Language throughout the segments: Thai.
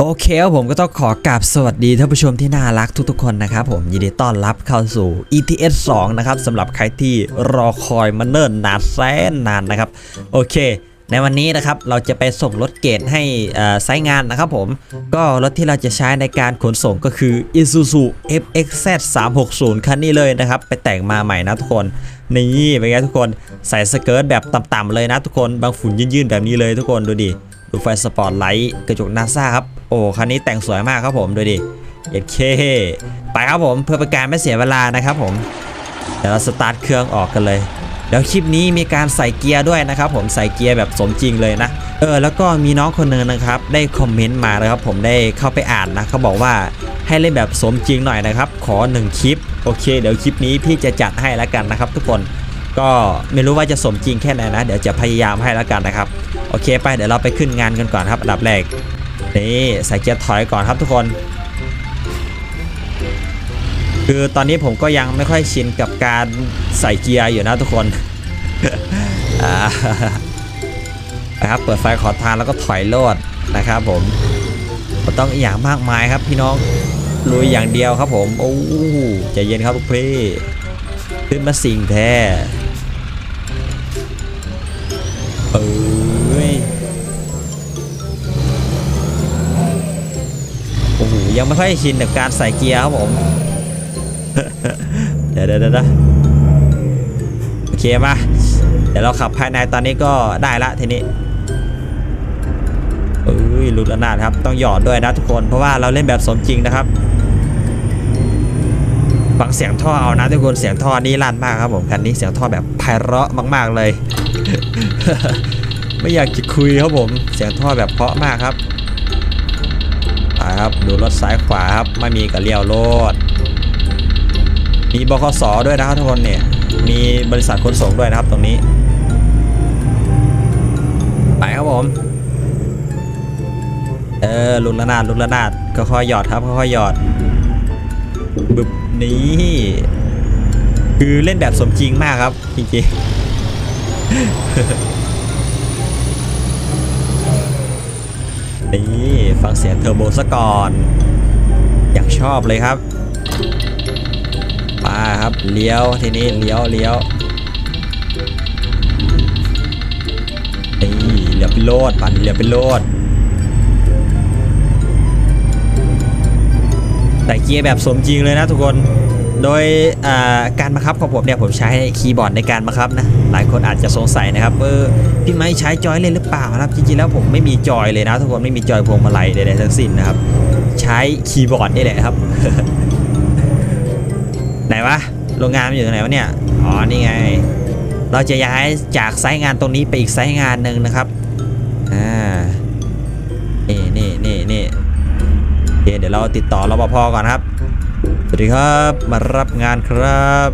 โอเคครับผมก็ต้องขอกราบสวัสดีท่านผู้ชมที่น่ารักทุกๆคนนะครับผมยินดีต้อนรับเข้าสู่ ETS 2 นะครับสำหรับใครที่รอคอยมาเนิ่นนานแสนนานนะครับ โอเค ในวันนี้นะครับเราจะไปส่งรถเกรดให้ไซต์งานนะครับผม ก็รถที่เราจะใช้ในการขนส่งก็คือ Isuzu FXZ 360คันนี้เลยนะครับ ไปแต่งมาใหม่นะทุกคนนี่เป็นไงทุกคนใส่สเกิร์ตแบบต่ำๆเลยนะทุกคนบางฝุ่นยื่นๆแบบนี้เลยทุกคนดูดิ ดูไฟสปอร์ตไลท์กระจกนาซาครับโอ้คันนี้แต่งสวยมากครับผมดูดิเอ็ดเคไปครับผมเพื่อเป็นการไม่เสียเวลานะครับผมเดี๋ยวเราสตาร์ทเครื่องออกกันเลยแล้วคลิปนี้มีการใส่เกียร์ด้วยนะครับผมใส่เกียร์แบบสมจริงเลยนะเออแล้วก็มีน้องคนนึงนะครับ ได้คอมเมนต์มานะครับผมได้เข้าไปอ่านนะเขาบอกว่าให้เล่นแบบสมจริงหน่อยนะครับ ขอหนึ่งคลิปโอเค เดี๋ยวคลิปนี้พี่จะจัดให้แล้วกันนะครับ ทุกคนก็ไม่รู้ว่าจะสมจริงแค่ไหนนะ เดี๋ยวจะพยายามให้แล้วกันนะครับ โอเคไปเดี๋ยวเราไปขึ้นงานกันก่อนครับอันดับแรกนี่ใส่เกียร์ถอยก่อนครับทุกคน คือตอนนี้ผมก็ยังไม่ค่อยชินกับการใส่เกียร์อยู่นะทุกคนนะครับเปิดไฟขอทางแล้วก็ถอยโลดนะครับผมต้องอย่างมากมายครับพี่น้องลุยอย่างเดียวครับผมโอ้ใจเย็นครับลูกพี่ขึ้นมาสิ่งแท้เออ ยังไม่ค่อยชินกับการใส่เกียร์ครับผม เดี๋ยวเดี๋ยวเดี๋ยวโอเคมาเดี๋ยวเราขับภายในตอนนี้ก็ได้ละทีนี้เอ้ยหลุดระนาดครับ ต้องหยอดด้วยนะทุกคน เพราะว่าเราเล่นแบบสมจริงนะครับ ฟังเสียงท่อเอานะทุกคน เสียงท่อนี่ลั่นมากครับผมคันนี้เสียงท่อแบบไพเราะมาก ๆเลย ไม่อยากจะคุยครับผม เสียงท่อแบบเพาะมากครับ ไปครับดูรถซ้ายขวาครับไม่มีกระเลี้ยวรถมีบคสด้วยนะครับทุกคนเนี่ยมีบริษัทขนส่งด้วยนะครับตรงนี้ ไปครับผมเออลุนละนาดลุนละนาดก็ค่อยๆหยอดครับค่อยๆหยอดบึบนี้คือเล่นแบบสมจริงมากครับจริงๆ นี่ฟังเสียงเทอร์โบซะก่อน อยากชอบเลยครับมาครับเลี้ยวทีนี้เลี้ยวเลี้ยวนี่เลี้ยวไปโลดปั่นเลี้ยวไปโลดแต่เกียร์แบบสมจริงเลยนะทุกคน โดยการบังคับของผมเนี่ยผมใช้คีย์บอร์ดในการบังคับนะหลายคนอาจจะสงสัยนะครับเออพี่ไม้ใช้จอยเล่นหรือเปล่านะครับจริงๆแล้วผมไม่มีจอยเลยนะทุกคนไม่มีจอยพวงมาลัยใดๆทั้งสิ้นนะครับ ใช้คีย์บอร์ดนี่แหละครับ ไหนวะโรงงานมันอยู่ตรงไหนวะเนี่ยอ๋อนี่ไง เราจะย้ายจากไซต์งานตรงนี้ไปอีกไซต์งานหนึ่งนะครับอ่านี่นี่นี่นี่เดี๋ยวเราติดต่อรปภก่อนครับ วัสดีครับ มารับงานครับ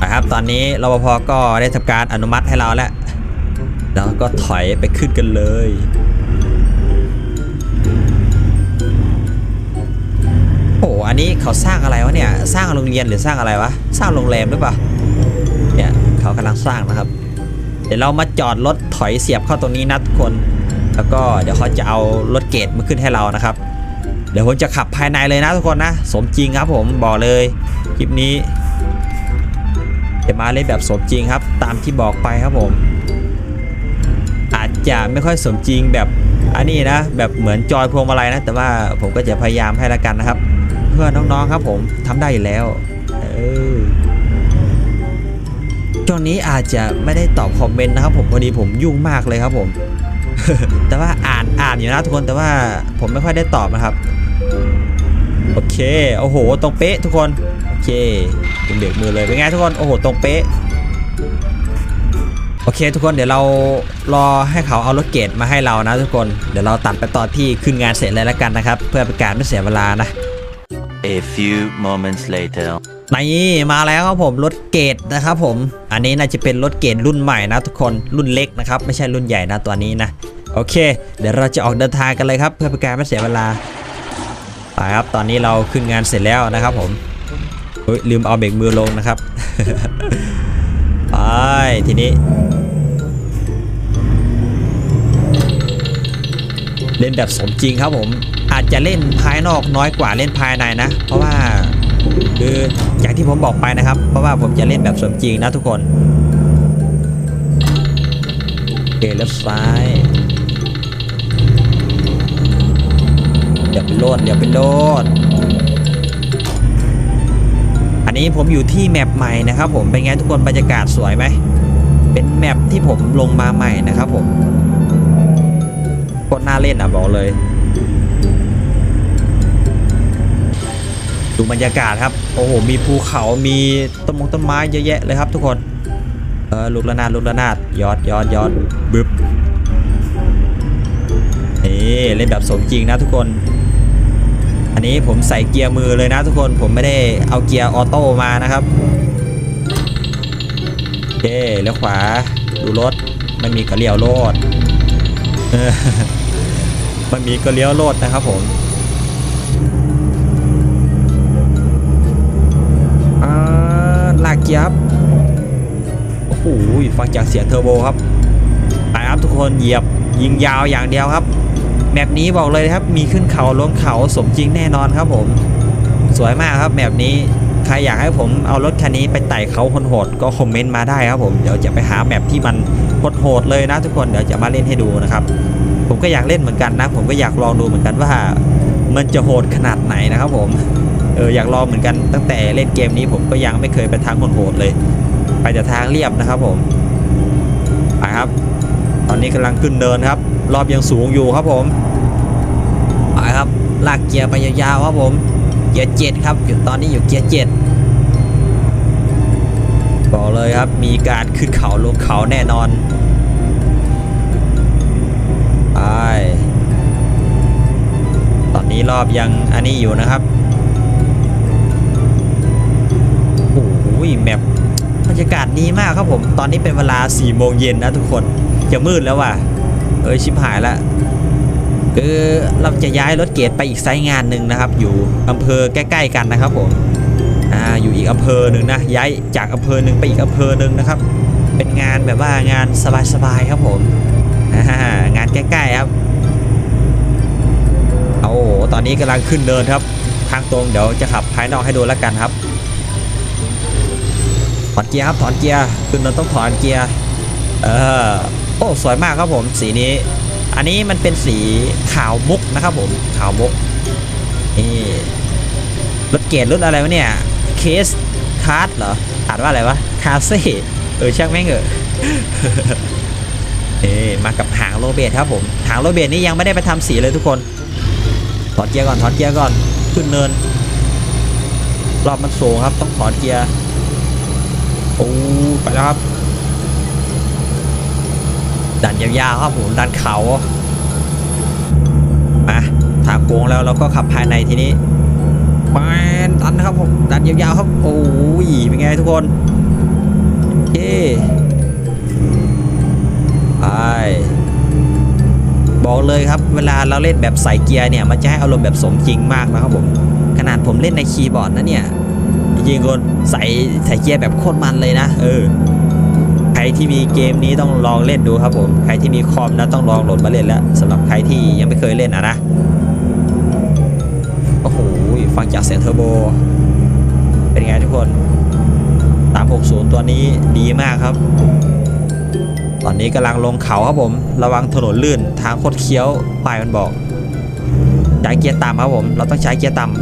นะครับ ตอนนี้รปภก็ได้ทำการอนุมัติให้เราแล้วแล้วก็ถอยไปขึ้นกันเลย โอ้โหอันนี้เขาสร้างอะไรวะเนี่ย สร้างโรงเรียนหรือสร้างอะไรวะ สร้างโรงแรมหรือเปล่า เนี่ยเขากำลังสร้างนะครับ เดี๋ยวเรามาจอดรถถอยเสียบเข้าตรงนี้นะทุกคน แล้วก็เดี๋ยวเขาจะเอารถเกตมาขึ้นให้เรานะครับ เดี๋ยวผมจะขับภายในเลยนะทุกคนนะ สมจริงครับผมบอกเลยคลิปนี้จะมาเล่นแบบสมจริงครับ ตามที่บอกไปครับผม อาจจะไม่ค่อยสมจริงแบบอันนี้นะ แบบเหมือนจอยพวงมาลัยนะ แต่ว่าผมก็จะพยายามให้ละกันนะครับ เพื่อน้องๆครับผมทำได้อยู่แล้วเออช่วงนี้อาจจะไม่ได้ตอบคอมเมนต์นะครับ ผมพอดีผมยุ่งมากเลยครับผมแต่ว่าอ่านอ่านอยู่นะทุกคนแต่ว่าผมไม่ค่อยได้ตอบนะครับ โอเค โอ้โห ตรงเป๊ะทุกคน โอเคยิงเบรกมือเลย เป็นไงทุกคน โอ้โห ตรงเป๊ะ โอเคทุกคน เดี๋ยวเรารอให้เขาเอารถเกตมาให้เรานะทุกคน เดี๋ยวเราตัดไปตอนที่ขึ้นงานเสร็จเลยแล้วกันนะครับ เพื่อเป็นการไม่เสียเวลานะ A few moments later. นี่มาแล้วครับผมรถเกตนะครับผม อันนี้น่าจะเป็นรถเกตรุ่นใหม่นะทุกคน รุ่นเล็กนะครับ ไม่ใช่รุ่นใหญ่นะตัวนี้นะ โอเค เดี๋ยวเราจะออกเดินทางกันเลยครับ เพื่อเป็นการไม่เสียเวลา ไปครับตอนนี้เราขึ้นงานเสร็จแล้วนะครับผมลืมเอาเบรกมือลงนะครับไปทีนี้ เล่นแบบสมจริงครับผมอาจจะเล่นภายนอกน้อยกว่าเล่นภายในนะ เพราะว่าคืออย่างที่ผมบอกไปนะครับ เพราะว่าผมจะเล่นแบบสมจริงนะทุกคนโอเคเลี้ยวซ้าย ดี๋ยวไปโลดเดี๋ยวไปโลด อันนี้ผมอยู่ที่แมปใหม่นะครับผม เป็นไงทุกคนบรรยากาศสวยไหม เป็นแมปที่ผมลงมาใหม่นะครับผมโคตรน่าเล่นอะบอกเลย ดูบรรยากาศครับ โอ้โห มีภูเขา มีต้นมงต้นไม้เยอะแยะเลยครับทุกคน เออลูกระนาดลูกระนาดยอดยอดยอดบึ๊บนี่เล่นแบบสมจริงนะทุกคน อันนี้ผมใส่เกียร์มือเลยนะทุกคนผมไม่ได้เอาเกียร์ออโต้มานะครับโอเคเลี้ยวขวาดูรถมันมีกระเลี้ยวโลดเออมันมีกระเลี้ยวโลดนะครับผมลากเกียร์ครับโอ้โหฟังจากเสียงเทอร์โบครับไปครับทุกคนเหยียบยิงยาวอย่างเดียวครับ แมปนี้บอกเลยครับมีขึ้นเขาลงเขาสมจริงแน่นอนครับผม สวยมากครับแมปนี้ใครอยากให้ผมเอารถคันนี้ไปไต่เขาโหดก็คอมเมนต์มาได้ครับผมเดี๋ยวจะไปหาแมปที่มันโหดเลยนะทุกคนเดี๋ยวจะมาเล่นให้ดูนะครับ ผมก็อยากเล่นเหมือนกันนะ ผมก็อยากลองดูเหมือนกันว่า มันจะโหดขนาดไหนนะครับผมเอออยากลองเหมือนกันตั้งแต่เล่นเกมนี้ผมก็ยังไม่เคยไปทางโหดเลย ไปแต่ทางเรียบนะครับผมไปครับ ตอนนี้กำลังขึ้นเนินครับ รอบยังสูงอยู่ครับผมไปครับลากเกียร์ไปยาวๆครับผม เกียร์เจ็ดครับอยู่ตอนนี้อยู่เกียร์เจ็ดบอกเลยครับมีการขึ้นเขาลงเขาแน่นอนไปตอนนี้รอบยังอันนี้อยู่นะครับโอ้โหแมปบรรยากาศดีมากครับผม ตอนนี้เป็นเวลา4ี่โมงเย็นนะทุกคน จะมืดแล้วว่ะ เอ้ยชิบหายละคือเราจะย้ายรถเกตไปอีกไซต์งานหนึ่งนะครับ อยู่อำเภอใกล้ๆกันนะครับผมอ่าอยู่อีกอำเภอหนึ่งนะย้ายจากอำเภอหนึ่งไปอีกอำเภอหนึ่งนะครับ เป็นงานแบบว่างานสบายๆครับผมอ่างานใกล้ๆครับเอาโอ้โหตอนนี้กำลังขึ้นเนินครับ ทางตรงเดี๋ยวจะขับภายนอกให้ดูแล้วกันครับถอนเกียร์ครับถอนเกียร์ขึ้นเนินต้องถอนเกียร์เออ โอ้สวยมากครับผมสีนี้ อันนี้มันเป็นสีขาวมุกนะครับผมขาวมุกนี่รถเกตรถอะไรวะเนี่ยเคสคาร์ดเหรออ่านว่าอะไรวะคาเซ่เออช่างแม่งเหอเอ้มากับหางโรเบตครับผมหางโรเบตนี่ยังไม่ได้ไปทำสีเลยทุกคนถอดเกียร์ก่อนถอดเกียร์ก่อนขึ้นเนิน รอบมันสูงครับต้องถอดเกียร์โอ้ไปแล้วครับ ดันยาวๆครับผมดันเขามาทางโค้งแล้วเราก็ขับภายในทีนี้แปนดันครับผมดันยาวๆครับโอ้ยเป็นไงทุกคนเย้ไปบอกเลยครับเวลาเราเล่นแบบใส่เกียร์เนี่ยมันจะให้อารมณ์แบบสมจริงมากนะครับผมขนาดผมเล่นในคีย์บอร์ดนะเนี่ยจริงๆคนใส่ใส่เกียร์แบบโคตรมันเลยนะ เออ ใครที่มีเกมนี้ต้องลองเล่นดูครับผม ใครที่มีคอมนะต้องลองโหลดมาเล่นแล้วสำหรับใครที่ยังไม่เคยเล่นอะนะ โอ้โห ฟังจากเสียงเทอร์โบ เป็นไงทุกคน 360 ตัวนี้ดีมากครับ ตอนนี้กำลังลงเขาครับผม ระวังถนนลื่น ทางโคตรเคี้ยวป้ายมันบอก ใช้เกียร์ต่ำครับผม เราต้องใช้เกียร์ต่ำ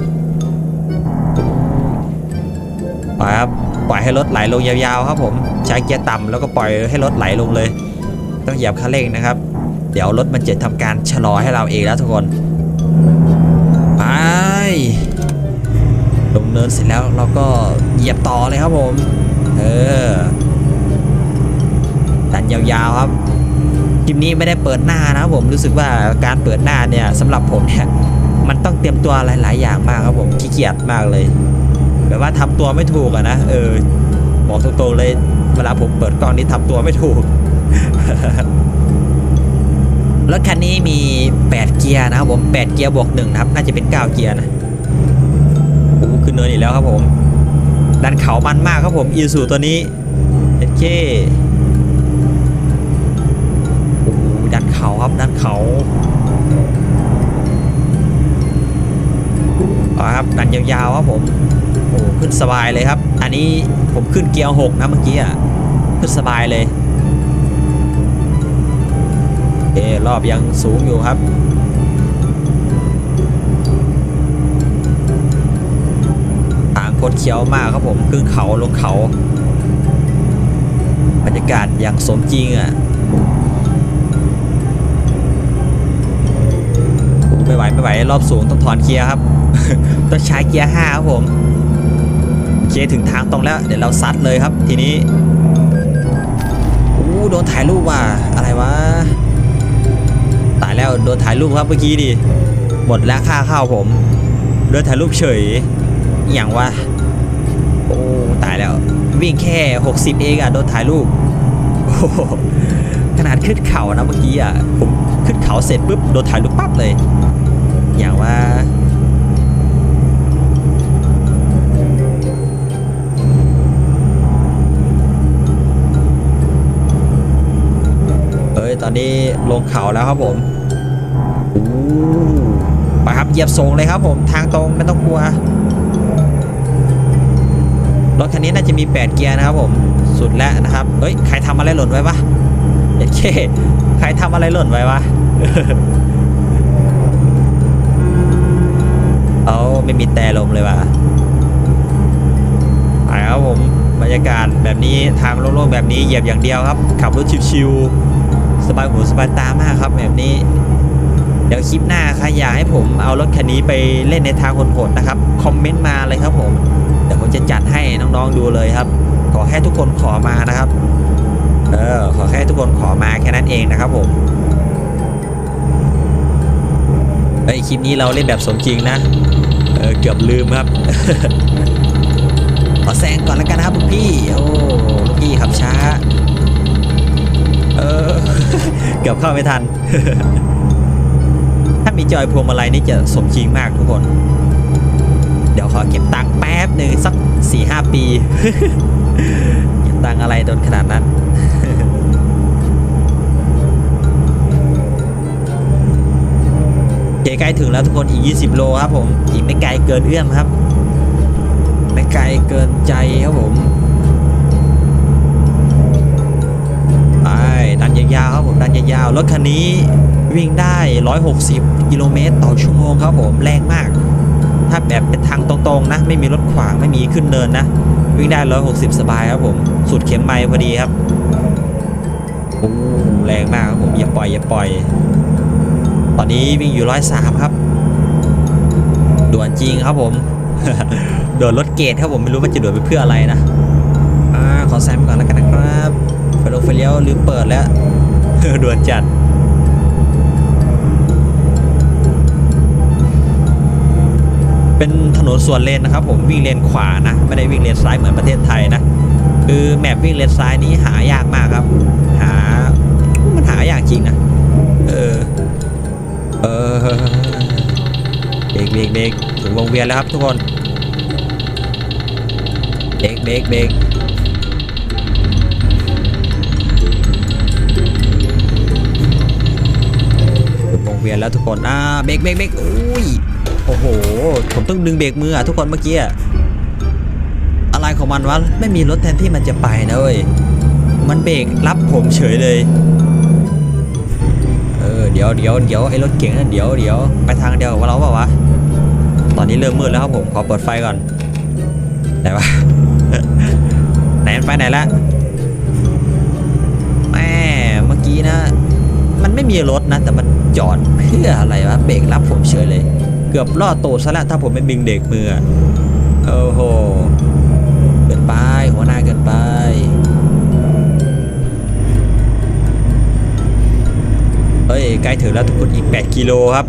ไปครับ ปล่อยให้รถไหลลงยาวๆครับผมใช้เกียร์ต่ำแล้วก็ปล่อยให้รถไหลลงเลย ต้องเหยียบคันเร่งนะครับ เดี๋ยวรถมันจะทำการชะลอให้เราเองแล้วทุกคนไปลงเนินเสร็จแล้วเราก็เหยียบต่อเลยครับผมเออดันยาวๆครับคลิปนี้ไม่ได้เปิดหน้านะครับผมรู้สึกว่าการเปิดหน้าเนี่ยสำหรับผมเนี่ยมันต้องเตรียมตัวหลาย ๆ อย่างมากครับผมขี้เกียจมากเลย แบบว่าทำตัวไม่ถูกอะนะเออบอกตรงๆเลยเวลาผมเปิดกล้องนี้ทำตัวไม่ถูกรถคันนี้มี 8 เกียร์นะครับผม 8 เกียร์บวก1นะครับ น่าจะเป็น 9 เกียร์นะโอ้ขึ้นเนินอีกแล้วครับผม ดันเขามันมากครับผมอีสูตัวนี้เอ็นเคโอ้ดันเขาครับ ดันเขาอ๋อครับ ดันยาวๆครับผม ขึ้นสบายเลยครับ อันนี้ผมขึ้นเกียร์หกนะเมื่อกี้อะขึ้นสบายเลยเอรอบยังสูงอยู่ครับทางคดเคี้ยวมากครับผมขึ้นเขาลงเขาบรรยากาศอย่างสมจริงอะไม่ไหวไม่ไหวรอบสูงต้องถอนเกียร์ครับ ต้องใช้เกียร์ห้าครับผม เคถึงทางตรงแล้ว เดี๋ยวเราซัดเลยครับ ทีนี้อู้โดนถ่ายรูปว่ะอะไรวะตายแล้วโดนถ่ายรูปครับเมื่อกี้ดิหมดแล้วค่าเข้าผมโดนถ่ายรูปเฉยอย่างวะโอ้ตายแล้ว วิ่งแค่ 60 เองอะโดนถ่ายรูปโอ้ขนาดขึ้นเขานะเมื่อกี้อะผมขึ้นเขาเสร็จปุ๊บโดนถ่ายรูปปั๊บเลย อย่างว่า ตอนนี้ลงเขาแล้วครับผมอู้ไปครับเหยียบทรงเลยครับผมทางตรงไม่ต้องกลัวรถคันนี้น่าจะมี 8 เกียร์นะครับผมสุดแล้วนะครับเฮ้ยใครทำอะไรหล่นไว้ปะเอ็ดเคใครทำอะไรหล่นไว้วะเอาไม่มีแต่ลมเลยว่ะไปครับผมบรรยากาศแบบนี้ทางโล่งๆแบบนี้เหยียบอย่างเดียวครับ ขับรถชิวๆ สบายหูสบายตามากครับแบบนี้ เดี๋ยวคลิปหน้าใครอยากให้ผมเอารถคันนี้ไปเล่นในทางโหดๆนะครับ คอมเมนต์มาเลยครับผม เดี๋ยวผมจะจัดให้น้องๆดูเลยครับ ขอแค่ทุกคนขอมานะครับ เออ ขอแค่ทุกคนขอมาแค่นั้นเองนะครับผมเฮ้ยคลิปนี้เราเล่นแบบสมจริงนะ เออเกือบลืมครับ ขอแซงก่อนแล้วกันนะครับพี่ โอ้ลูกพี่ขับช้า เออ เกือบเข้าไม่ทัน ถ้ามีจอยพวงมาลัยนี่จะสมจริงมากทุกคน เดี๋ยวขอเก็บตังค์แป๊บหนึ่งสักสี่ห้าปี เก็บตังค์อะไรโดนขนาดนั้นเคใกล้ถึงแล้วทุกคนอีก 20 โลครับผม อีกไม่ไกลเกินเอื้อมครับ ไม่ไกลเกินใจครับผม ดันยาวๆครับผมดันยาวๆรถคันนี้วิ่งได้ 160 กิโลเมตรต่อชั่วโมงครับผมแรงมาก ถ้าแบบเป็นทางตรงๆนะ ไม่มีรถขวางไม่มีขึ้นเนินนะ วิ่งได้ 160 สบายครับผมสุดเข็มไม้พอดีครับโอ้แรงมากครับผมอย่าปล่อยอย่าปล่อย ตอนนี้วิ่งอยู่ร้อยสามครับ ด่วนจริงครับผมโดดรถเกตครับผมไม่รู้มันจะโดดไปเพื่ออะไรนะอ่าขอแซมก่อนแล้วกันนะครับ ไฟลงไฟเลี้ยวลืมเปิดแล้วด่วนจัดเป็นถนนส่วนเลนนะครับผมวิ่งเลนขวานะ ไม่ได้วิ่งเลนซ้ายเหมือนประเทศไทยนะ คือแมปวิ่งเลนซ้ายนี้หายากมากครับ หา มันหายากจริงนะ เออ เออเบรกเบรกเบรกถึงวงเวียนแล้วครับทุกคนเบรกเบรกเบรก วียนแล้วทุกคนอ่าเบรกเบรกเบรกอุ้ยโอ้โห ผมต้องดึงเบรกมืออะทุกคนเมื่อกี้อะอะไรของมันวะไม่มีรถแทนที่มันจะไปนะเว้ยมันเบรกรับผมเฉยเลยเออเดี๋ยวเดี๋ยวเดี๋ยวไอ้รถเก่งนั่นเดี๋ยวเดี๋ยวไปทางเดียวกับเราเปล่าวะตอนนี้เริ่มมืดแล้วครับผมขอเปิดไฟก่อนไหนวะไหนมันไปไหนละแม่เมื่อกี้นะ มันไม่มีรถนะ แต่มันจอดเพื่ออะไรวะเบรกรับผมเฉยเลย เกือบลอดตูดซะแล้วถ้าผมไม่บิงเด็กมือโอ้โหเกินไปหัวหน้าเกินไปเฮ้ยใกล้ถึงแล้วทุกคนอีก 8 กิโลครับ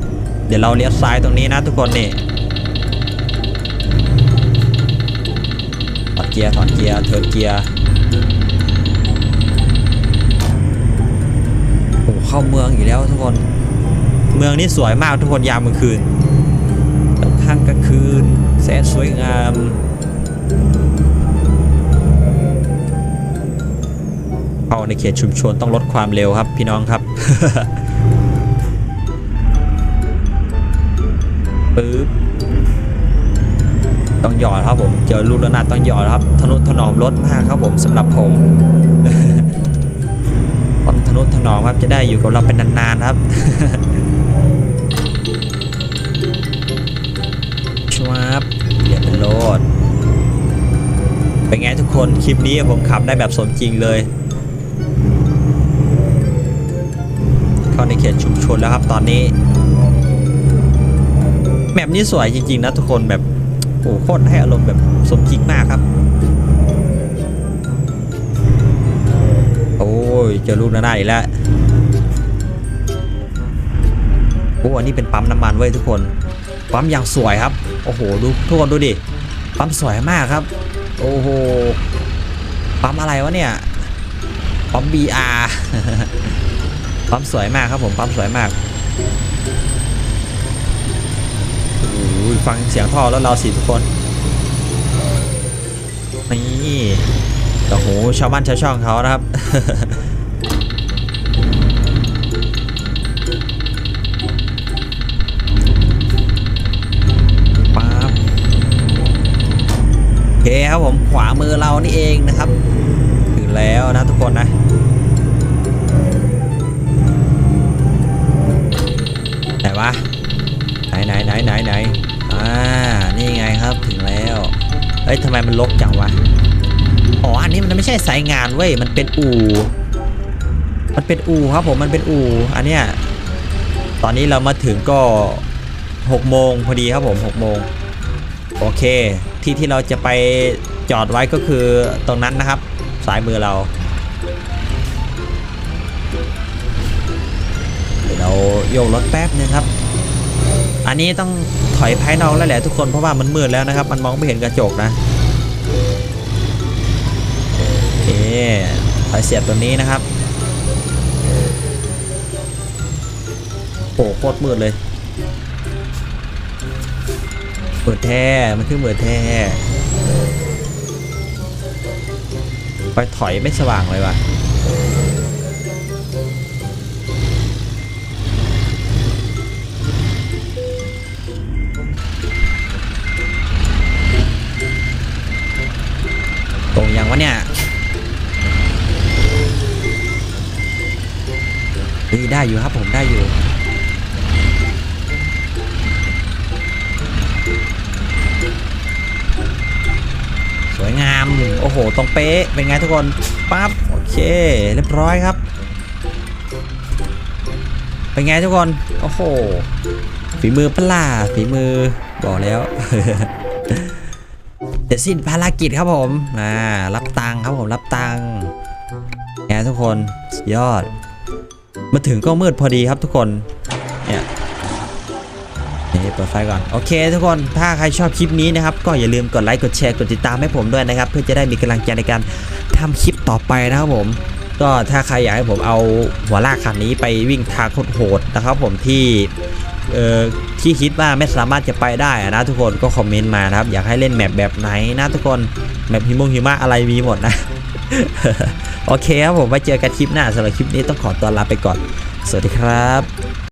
เดี๋ยวเราเลี้ยวซ้ายตรงนี้นะทุกคนนี่ถอดเกียร์ถอดเกียร์เทิร์นเกียร์ เข้าเมืองอีกแล้วทุกคน เมืองนี้สวยมากทุกคนยามกลางคืนกลางค่ำกลางคืนแสนสวยงามเข้าในเขตชุมชนต้องลดความเร็วครับพี่น้องครับปึ๊บต้องหยอดครับผมเจอลูกระนาดต้องหยอดครับทนุถนอมรถมากครับผมสำหรับผม ต้องทนุถนอมครับ จะได้อยู่กับเราเป็นนานๆครับชวบเดี๋ยวเป็นโลดเป็นไงทุกคน คลิปนี้ผมขับได้แบบสมจริงเลย เข้าในเขตชุมชนแล้วครับตอนนี้แมปนี้สวยจริงๆนะทุกคนแบบโอ้โหโคตรให้อารมณ์แบบสมจริงมากครับ เจอลูกระนาดอีกแล้วโอ้อันนี้เป็นปั๊มน้ำมันเว้ยทุกคน ปั๊มอย่างสวยครับ โอ้โหดูทุกคนดูดิ ปั๊มสวยมากครับ โอ้โห ปั๊มอะไรวะเนี่ย ปั๊ม BR ปั๊มสวยมากครับผมปั๊มสวยมากฟังเสียงท่อแล้วเราสิทุกคน นี่โอ้โหชาวบ้านชาวช่องเขานะครับ เคครับผมขวามือเรานี่เองนะครับถึงแล้วนะทุกคนนะไหนวะไหนไหนไหนไหนไหนอ่านี่ไงครับถึงแล้วเฮ้ยทำไมมันลกจังวะอ๋ออันนี้มันไม่ใช่สายงานเว้ยมันเป็นอู่มันเป็นอู่ครับผมมันเป็นอู่อันเนี้ยตอนนี้เรามาถึงก็6โมงพอดีครับผม6โมงโอเค ที่ที่เราจะไปจอดไว้ก็คือตรงนั้นนะครับสายมือเราเดี๋ยวเราโยกรถแป๊บนึงครับ อันนี้ต้องถอยภายนอกแล้วแหละทุกคนเพราะว่ามันมืดแล้วนะครับ มันมองไม่เห็นกระจกนะโอเคถอยเสียบตัวนี้นะครับโอ้โคตรมืดเลย เปิดแท้มันคือเปิดแท้ไปถอยไม่สว่างเลยว่ะตรงยังวะเนี่ยนี่ได้อยู่ครับผมได้อยู่ งาม โอ้โห ตรงเป๊ะ เป็นไงทุกคน ปั๊บ โอเค เรียบร้อยครับ เป็นไงทุกคน โอ้โห ฝีมือปลาฝีมือ บอกแล้วเสร็จสิ้นภารกิจครับผมอ่ารับตังครับผม รับตังค์ไงทุกคน ยอด มาถึงก็มืดพอดีครับทุกคน ปิดไฟก่อน โอเค ทุกคนถ้าใครชอบคลิปนี้นะครับ ก็อย่าลืมกดไลค์กดแชร์กดติดตามให้ผมด้วยนะครับ เพื่อจะได้มีกำลังใจในการทำคลิปต่อไปนะครับผมก็ถ้าใครอยากให้ผมเอาหัวลากคันนี้ไปวิ่งทางโหดนะครับ ผมที่เอ่อที่คิดว่าไม่สามารถจะไปได้นะทุกคนก็คอมเมนต์มานะครับ อยากให้เล่นแมปแบบไหนนะทุกคนแมปหิมงหิมะอะไรมีหมดนะ โอเคครับผมไว้เจอกันคลิปหน้าสำหรับคลิปนี้ต้องขอตัวลาไปก่อน สวัสดีครับ